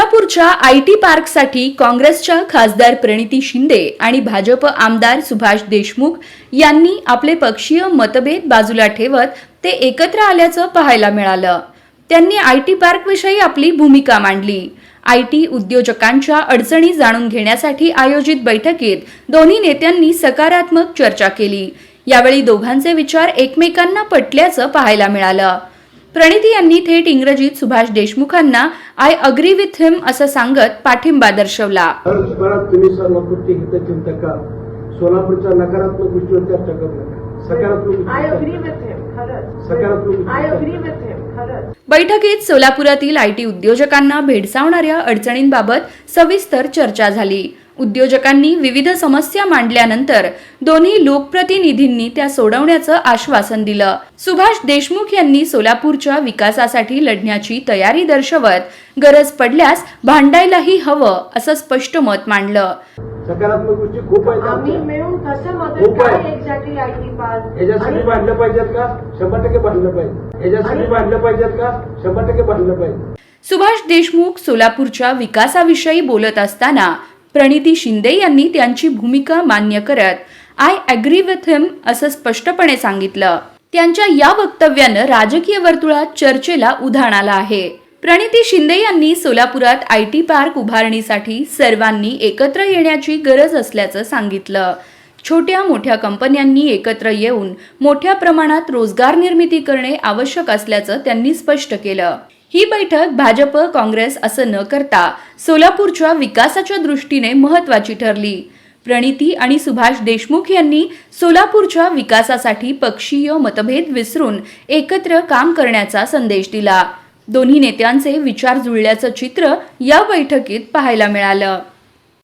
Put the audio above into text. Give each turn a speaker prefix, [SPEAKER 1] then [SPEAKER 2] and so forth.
[SPEAKER 1] सोलापूरच्या I T पार्कसाठी काँग्रेसच्या खासदार प्रणिती शिंदे आणि भाजप आमदार सुभाष देशमुख यांनी आपले पक्षीय मतभेद बाजूला ठेवत ते एकत्र आल्याचं पाहायला मिळालं. त्यांनी आय टी पार्कविषयी आपली भूमिका मांडली. आय टी उद्योजकांच्या अडचणी जाणून घेण्यासाठी आयोजित बैठकीत दोन्ही नेत्यांनी सकारात्मक चर्चा केली. यावेळी दोघांचे विचार एकमेकांना पटल्याचं पाहायला मिळालं. प्रणिती यांनी थेट इंग्रजीत सुभाष देशमुखांना आय अग्री विथ हिम असं सांगत पाठिंबा दर्शवला.
[SPEAKER 2] परत तुम्ही सोलापूरची हितचिंतका सोलापूरच्या नकारात्मक गोष्टीवर चर्चा करू.
[SPEAKER 1] बैठकीत सोलापुरातील आय टी उद्योजकांना भेडसावणाऱ्या अडचणींबाबत सविस्तर चर्चा झाली. उद्योजकांनी विविध समस्या मांडल्यानंतर दोन्ही लोकप्रतिनिधींनी त्या सोडवण्याचं आश्वासन दिलं. सुभाष देशमुख यांनी सोलापूरच्या विकासासाठी लढण्याची तयारी दर्शवत गरज पडल्यास भांडायलाही हवं असं स्पष्ट मत मांडलं.
[SPEAKER 2] सकारात्मक गोष्टी खूप आहेत
[SPEAKER 3] आम्ही
[SPEAKER 2] आमच्या.
[SPEAKER 3] मिळून कसं मदत
[SPEAKER 2] खूप आहे.
[SPEAKER 3] काय एक्झॅक्टली आय टी पास
[SPEAKER 2] याच्यासाठी भांडलं पाहिजेत का? शंभर टक्के भांडलं पाहिजे. याच्यासाठी
[SPEAKER 3] आणि-
[SPEAKER 2] भांडलं पाहिजेत का? शंभर टक्के भांडलं पाहिजे.
[SPEAKER 1] सुभाष देशमुख सोलापूरच्या विकासाविषयी बोलत असताना प्रणिती शिंदे यांनी त्यांची भूमिका मान्य करत आय अग्री विथ हिम असं स्पष्टपणे सांगितलं. त्यांच्या या वक्तव्यानं राजकीय वर्तुळात चर्चेला उधाण आलं आहे. प्रणिती शिंदे यांनी सोलापुरात आय टी पार्क उभारणीसाठी सर्वांनी एकत्र येण्याची गरज असल्याचं सांगितलं. छोट्या मोठ्या कंपन्यांनी एकत्र येऊन मोठ्या प्रमाणात रोजगार निर्मिती करणे आवश्यक असल्याचं त्यांनी स्पष्ट केलं. ही बैठक भाजप काँग्रेस असं न करता सोलापूरच्या विकासाच्या दृष्टीने महत्वाची ठरली. प्रणिती आणि सुभाष देशमुख यांनी सोलापूरच्या विकासासाठी पक्षीय मतभेद विसरून एकत्र काम करण्याचा संदेश दिला. दोन्ही नेत्यांचे विचार जुळल्याचं चित्र या बैठकीत पाहायला मिळालं.